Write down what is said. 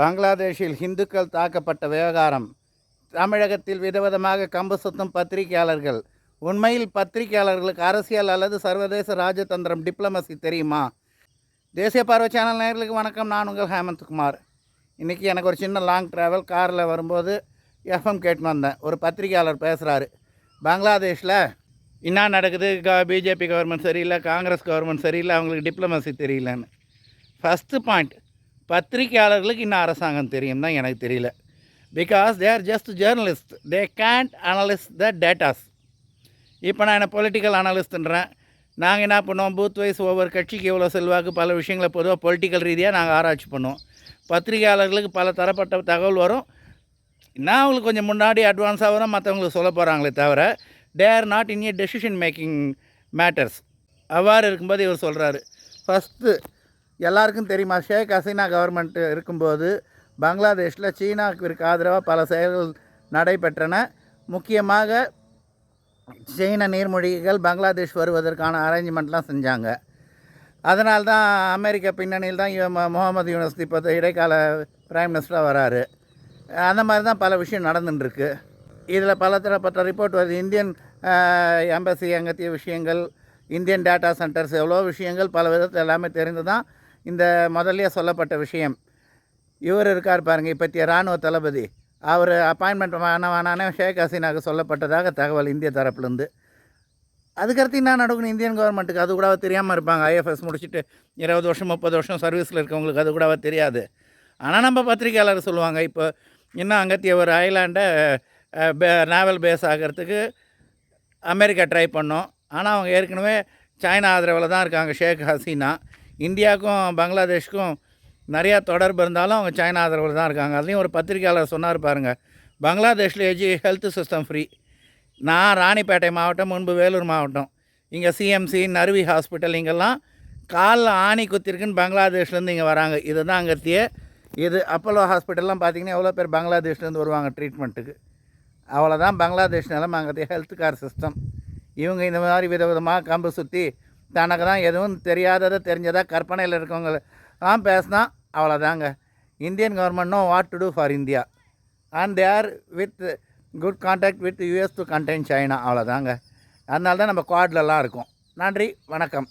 பங்களாதேஷில் ஹிந்துக்கள் தாக்கப்பட்ட விவகாரம். தமிழகத்தில் விதவிதமாக கம்பு சுத்தும் பத்திரிகையாளர்கள். உண்மையில் பத்திரிகையாளர்களுக்கு அரசியல் அல்லது சர்வதேச ராஜதந்திரம் டிப்ளமசி தெரியுமா? தேசிய பார்வை சேனல் நேர்களுக்கு வணக்கம். நான் உங்கள் ஹேமந்த்குமார் இன்றைக்கி எனக்கு ஒரு சின்ன லாங் ட்ராவல். காரில் வரும்போது எஃப்எம் கேட்டுன்னு வந்தேன். ஒரு பத்திரிகையாளர் பேசுகிறாரு பங்களாதேஷில் என்ன நடக்குது? க பிஜேபி கவர்மெண்ட் சரியில்லை காங்கிரஸ் கவர்மெண்ட் சரியில்லை அவங்களுக்கு டிப்ளமசி தெரியலன்னு. ஃபஸ்ட்டு பாயிண்ட் பத்திரிக்கையாளர்களுக்கு இன்னும் அரசாங்கம் தெரியும் தான் எனக்கு தெரியல. Because they are just journalist they can't analyse the datas இப்போ நான் என்ன பொலிட்டிக்கல் அனலிஸ்ட்ன்றேன் நாங்கள் என்ன பண்ணுவோம்? பூத் வைஸ் ஒவ்வொரு கட்சிக்கு எவ்வளோ செல்வாக்கு பல விஷயங்களை பொதுவாக பொலிட்டிக்கல் ரீதியாக நாங்கள் ஆராய்ச்சி பண்ணுவோம். பத்திரிகையாளர்களுக்கு பல தரப்பட்ட தகவல் வரும். நான் அவங்களுக்கு கொஞ்சம் முன்னாடி அட்வான்ஸாக வரும். மற்றவங்களுக்கு சொல்ல போகிறாங்களே தவிர they are not in a decision making matters அவ்வாறு இருக்கும்போது இவர் சொல்கிறாரு ஃபஸ்ட்டு எல்லாருக்கும் தெரியுமா? ஷேக் ஹசீனா கவர்மெண்ட் இருக்கும்போது பங்களாதேஷில் சீனாவிற்கு ஆதரவாக பல செயல்கள் நடைபெற்றன. முக்கியமாக சீன நீர்மொழிகள் பங்களாதேஷ் வருவதற்கான அரேஞ்ச்மெண்ட்லாம் செஞ்சாங்க. அதனால் தான் அமெரிக்க பின்னணியில் தான் முகமது யூனிவர்சிட்டி இப்போ இடைக்கால பிரைம் மினிஸ்டராக வராரு. அந்த மாதிரி தான் பல விஷயம் நடந்துட்டுருக்கு இதில் பல தரப்பட்ட ரிப்போர்ட் வருது. இந்தியன் எம்பசி அங்கத்திய விஷயங்கள் இந்தியன் டேட்டா சென்டர்ஸ் எவ்வளோ விஷயங்கள் பல விதத்தில் எல்லாமே தெரிந்து தான் இந்த முதல்லயே சொல்லப்பட்ட விஷயம். இவர் இருக்கார் பாருங்கள் இப்பத்திய இராணுவ தளபதி. அவர் அப்பாயின்மெண்ட் வேண வேணானே ஷேக் ஹசீனாவுக்கு சொல்லப்பட்டதாக தகவல் இந்திய தரப்புலேருந்து. அதுக்கடுத்து என்ன நடக்கணும் இந்தியன் கவர்மெண்ட்டுக்கு அது கூடவா தெரியாமல் இருப்பாங்க. ஐஎஃப்எஸ் முடிச்சுட்டு இருபது வருஷம் முப்பது வருஷம் சர்வீஸில் இருக்கவங்களுக்கு அது கூடவா தெரியாது. ஆனால் நம்ம பத்திரிக்கையாளர் சொல்லுவாங்க இப்போ இன்னும் அங்கத்திய ஒரு ஐலாண்டை நாவல் பேஸ் ஆகிறதுக்கு அமெரிக்கா ட்ரை பண்ணோம். ஆனால் அவங்க ஏற்கனவே சைனா ஆதரவில் தான் இருக்காங்க ஷேக் ஹசீனா. இந்தியாவுக்கும் பங்களாதேஷ்க்கும் நிறையா தொடர்பு இருந்தாலும் அவங்க சைனா ஆதரவில் தான் இருக்காங்க. அதுலேயும் ஒரு பத்திரிக்கையாளர் சொன்னார் பாருங்கள் பங்களாதேஷில் எஜி ஹெல்த் சிஸ்டம் ஃப்ரீ நான் ராணிப்பேட்டை மாவட்டம் முன்பு வேலூர் மாவட்டம். இங்கே சிஎம்சி நர்வி ஹாஸ்பிட்டல் இங்கெல்லாம் காலில் ஆணி குத்திருக்குன்னு பங்களாதேஷ்லேருந்து இங்கே வராங்க. இதுதான் அங்கத்திய இது அப்போலோ ஹாஸ்பிட்டல்லாம் பார்த்தீங்கன்னா எவ்வளோ பேர் பங்களாதேஷ்லேருந்து வருவாங்க ட்ரீட்மெண்ட்டுக்கு அவ்வளோதான் பங்களாதேஷ் நிலைமை அங்கத்திய ஹெல்த் கேர் சிஸ்டம் இவங்க இந்த மாதிரி விதவிதமாக கம்பு சுற்றி தனக்கு தான் எதுவும் தெரியாததை தெரிஞ்சதாக கற்பனையில் இருக்கவங்க தான் பேசினா அவ்வளோதாங்க Indian government know what to do for India and they are with good contact with US to contain China அவ்வளோதாங்க அதனால தான் நம்ம குவாட்லலாம் இருக்கோம். நன்றி வணக்கம்.